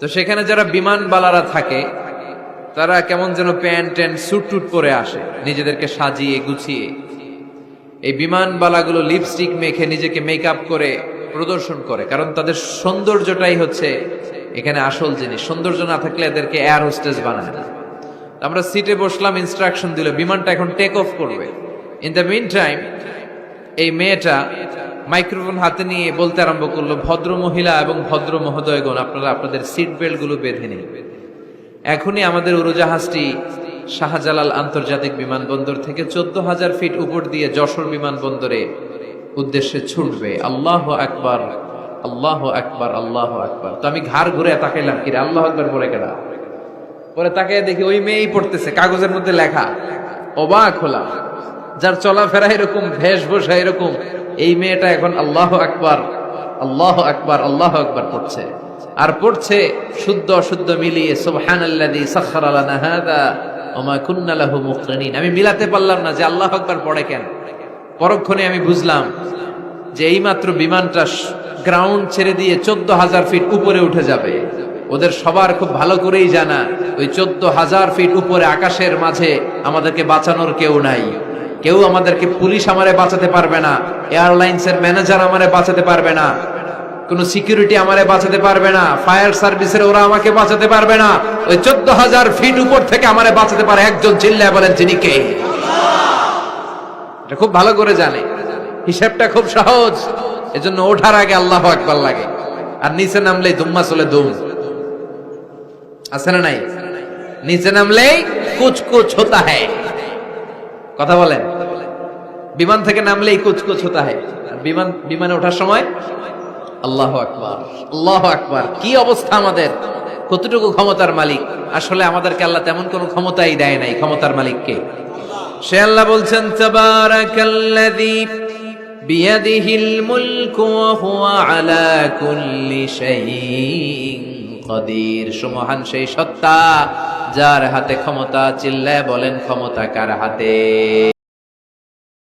তো সেখানে যারা বিমানবালারা থাকে, তারা কেমন যেন প্যান্ট ট্যান্ট, স্যুট টুট পরে আসে, নিজেদেরকে সাজিয়ে গুছিয়ে। এই বিমানবালাগুলো লিপস্টিক মেখে নিজেকে মেকআপ করে প্রদর্শন করে, কারণ তাদের সৌন্দর্যটাই হচ্ছে এখানে আসল জিনিস। সৌন্দর্য না থাকলে এদেরকে এয়ার হোস্টেজ বানায় না। আমরা সিটে বসলাম ইনস্ট্রাকশন দিল, বিমানটা এখন টেক অফ করবে। ইন দ্য মিন টাইম এই মেয়েটা মাইক্রোফোন হাতে নিয়ে বলতে আরম্ভ করল, ভদ্র মহিলা এবং ভদ্র মহোদয়গণ, আপনারা আপনাদের সিট বেল্টগুলো বেঁধে নিন। এখনই আমাদের উড়োজাহাজটি শাহজালাল আন্তর্জাতিক বিমানবন্দর থেকে চোদ্দ হাজার ফিট উপর দিয়ে যশোর বিমানবন্দরে উদ্দেশ্যে ছুটবে। আল্লাহ আকবার আল্লাহ আকবার আল্লাহ আকবার। তো আমি ঘাড় ঘুরে তাকাইলাম, কিরে, আল্লাহ আকবার পরে কেডা? পরে তাকে দেখি ওই মেয়েই পড়তেছে, কাগজের মধ্যে লেখা, অবাক হলাম, যার চলাফেরা এরকম, ভেষভূষা এরকম এই মেয়েটা এখন আল্লাহ আকবার আল্লাহ আকবার আল্লাহ আকবার পড়ছে। আর পড়ছে শুদ্ধ অশুদ্ধ মিলিয়ে মুকরিনিন আমি মিলাতে পারলাম না যে আল্লাহ আকবার পড়ে কেন। পরক্ষণে আমি বুঝলাম যে এইমাত্র বিমানটা গ্রাউন্ড ছেড়ে দিয়ে চোদ্দ হাজার ফিট উপরে উঠে যাবে। ওদের সবার খুব ভালো করেই জানা, ওই চোদ্দ হাজার ফিট উপরে আকাশের মাঝে আমাদেরকে বাঁচানোর কেউ নাই। কেউ আমাদেরকে পুলিশ আমারে বাঁচাতে পারবে না এয়ারলাইন্স এর ম্যানেজার আমারে বাঁচাতে পারবে না, কোন সিকিউরিটি আমারে বাঁচাতে পারবে না, ফায়ার সার্ভিসের ওরা আমাকে বাঁচাতে পারবে না, ওই চোদ্দ হাজার ফিট উপর থেকে আমারে বাঁচাতে পারে একজন চিল্লায় বলেন তিনি কে। এটা খুব ভালো করে জানে। হিসাবটা খুব সহজ। এজন্য ওঠার আগে আল্লাহ একবার লাগে। আর নিচে নামলেই দুম্মা চলে দুম আছে না নাই? নিচে নামলেই কুচ কুচ হতা হ্যায়। কথা বলেন। বিমান থেকে নামলেই কুচ কুচ হতা আর বিমান, বিমানে ওঠার সময় আল্লাহ আকবার আল্লাহ আকবার। কি অবস্থা আমাদের? কতটুকু ক্ষমতার মালিক? আসলে আমাদেরকে আল্লাহ তেমন কোনো ক্ষমতাই দেয় নাই ক্ষমতার মালিককে। সে আল্লাহ বলছেন, তাবারাকাল্লাযী বিয়াদিহিল হুয়া আলা কুল্লি শাইইন কদির সুমহান সেই সত্তা, যার হাতে ক্ষমতা, চিল্লায় বলেন, ক্ষমতা কার হাতে?